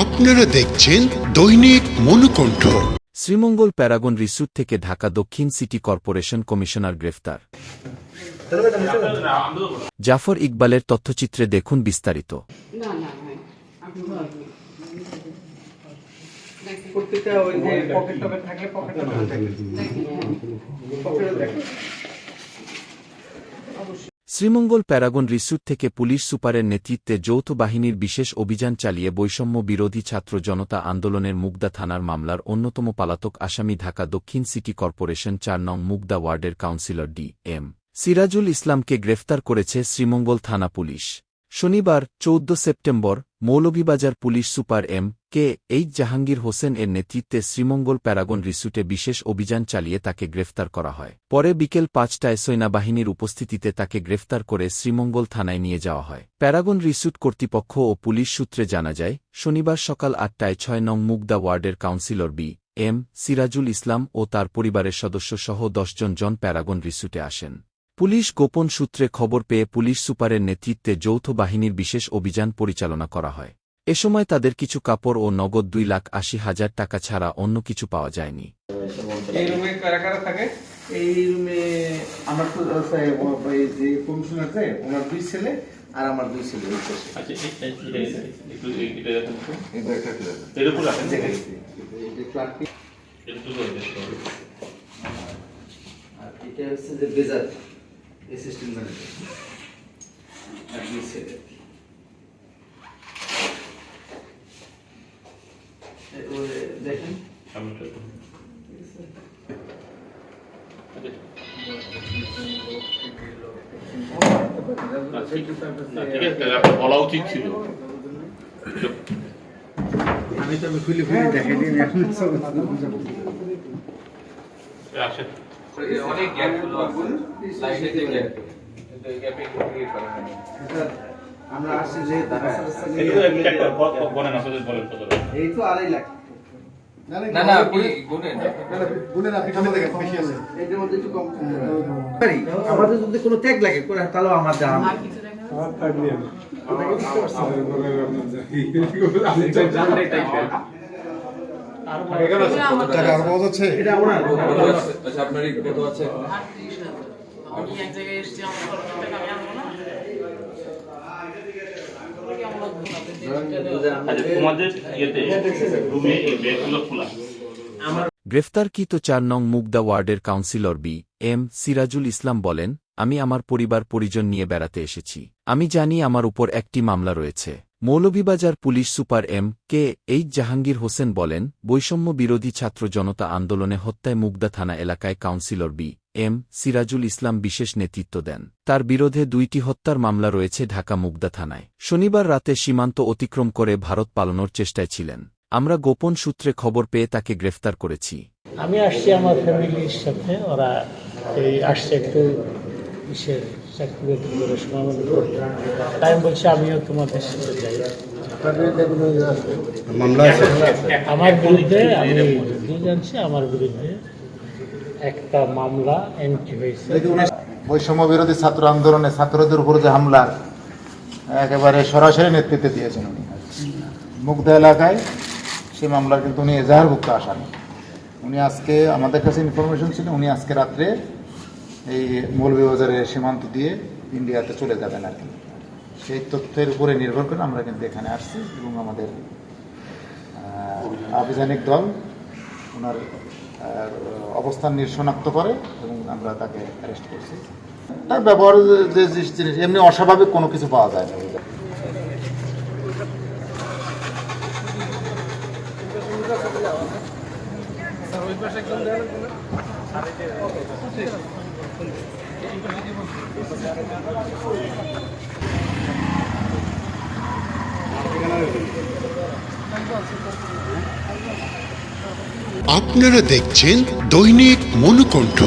আপনারা দেখছেন দৈনিক মনুকণ্ঠ। শ্রীমঙ্গল প্যারাগন রিসুট থেকে ঢাকা দক্ষিণ সিটি কর্পোরেশন কমিশনার গ্রেফতার। জাফর ইকবালের তথ্যচিত্রে দেখুন বিস্তারিত। না না ভাই আপনি বলবেন প্রত্যেকটা ওই যে পকেট টকেট থাকলে পকেটে দেখেন। শ্রীমঙ্গল প্যারাগন রিস্যুট থেকে পুলিশ সুপারের নেতৃত্বে যৌথ বাহিনীর বিশেষ অভিযান চালিয়ে বৈষম্য বিরোধী ছাত্র জনতা আন্দোলনের মুগদা থানার মামলার অন্যতম পালাতক আসামি ঢাকা দক্ষিণ সিটি কর্পোরেশন চার নং মুগদা ওয়ার্ডের কাউন্সিলর ডি এম সিরাজুল ইসলামকে গ্রেফতার করেছে শ্রীমঙ্গল থানা পুলিশ। শনিবার, চৌদ্দ September Moulvibazar police super M K H Jahangir Hossain এর নেতৃত্বে শ্রীমঙ্গল প্যারাগন রিসুটে বিশেষ অভিযান চালিয়ে তাকে গ্রেফতার করা হয়। পরে বিকেল পাঁচটায় সেনাবাহিনীর উপস্থিতিতে তাকে গ্রেফতার করে শ্রীমঙ্গল থানায় নিয়ে যাওয়া হয়। প্যারাগন রিসুট কর্তৃপক্ষ ও পুলিশ সূত্রে জানা যায়, শনিবার সকাল আটটায় ছয় নং মুগদা ওয়ার্ডের councillor B M Sirajul Islam ও তার পরিবারের সদস্যসহ দশজন জন প্যারাগন রিসুটে আসেন। পুলিশ গোপন সূত্রে খবর পেয়ে পুলিশ সুপারের নেতৃত্বে যৌথ বাহিনীর বিশেষ অভিযান পরিচালনা করা হয়। এ সময় তাদের কিছু কাপড় ও নগদ দুই লাখ আশি হাজার টাকা ছাড়া অন্য কিছু পাওয়া যায়নি। এই রুমে কারা কারা থাকে? এই রুমে আমার যে কমিশনার আছে ওনার দুই ছেলে আর আমার দুই ছেলে। আচ্ছা এটা হচ্ছে যে বেজার। অ্যাসিস্ট্যান্ট ম্যানেজার আর দুই ছেলে এ- ওই দেখেন সামনেটা একটু। আচ্ছা, ঠিক- না, ঠিক আছে তাহলে আপনার বলা উচিত ছিল আমি তো খুলে খুলে দেখাই দিই এখন সব এ, আসেন অনেক গ্যাপগুলো লাইনে যে গ্যাপ গ্যাপে ইয়ে করা হয় আমরা আসছি যে এগুলো একটু check করেন, ব- ব- বলেন আসলে বলেন কতটা। এই তো আড়াই লাখ না না আপনি গুনেন এটার মধ্যে একটু কম পারি আমাদের যদি কোনো ত্যাগ লাগে করে তাহলেও আমার দাম আর কিছু দেখা এটা ওনার আচ্ছা আপনার কত আছে? আর তিরিশ হাজার আমি এক জায়গায় এসেছি আমার টাকা আমি আনব না? কি আমরা ঘুমাতে দিন আচ্ছা গ্রেফতারকৃত চার নং মুগদা ওয়ার্ডের councillor B M Sirajul Islam বলেন আমি আমার পরিবার পরিজন নিয়ে বেড়াতে এসেছি। আমি জানি আমার উপর একটি মামলা রয়েছে। Moulvibazar police super M K H Jahangir Hossain বলেন, বৈষম্য বিরোধী ছাত্র জনতা আন্দোলনে হত্যায় মুগদা থানা এলাকায় councillor B M Sirajul Islam বিশেষ নেতৃত্ব দেন। তার বিরোধে দুইটি হত্যার মামলা রয়েছে ঢাকা মুগদা থানায়। শনিবার রাতে সীমান্ত অতিক্রম করে ভারত পালানোর চেষ্টায় ছিলেন। আমরা গোপন সূত্রে খবর পেয়ে তাকে গ্রেফতার করেছি। আমি আসছি আমার ফ্যামিলির সাথে, ওরা এই আসছে একটু চাকরি বাকরি করে সময় মতো করতে আমি বলছি আমিও তোমাদের সাথে যাই। আমার বিরুদ্ধে আমি জানছি আমার বিরুদ্ধে একটা মামলা এন্ট্রি হয়েছে। বৈষম্য বিরোধী ছাত্র আন্দোলনে ছাত্রদের উপর যে হামলা একেবারে সরাসরি নেতৃত্বে দিয়েছেন উনি। মুগ্ধা এলাকায় সেই মামলার কিন্তু উনি এজাহারভুক্ত আসামি। উনি আজকে আমাদের কাছে ইনফরমেশন ছিল উনি আজকে রাত্রে এই মৌলভীবাজারের সীমান্ত দিয়ে ইন্ডিয়াতে চলে যাবেন আর কি। সেই তথ্যের উপরে নির্ভর করে আমরা কিন্তু এখানে আসছি এবং আমাদের আভিযানিক দল ওনার অবস্থান শনাক্ত করে এবং আমরা তাকে অ্যারেস্ট করছি। তার ব্যবহার যে জিনিস এমনি অস্বাভাবিক কোনো কিছু পাওয়া যায় না? আপনারা দেখছেন দৈনিক মনুকণ্ঠ।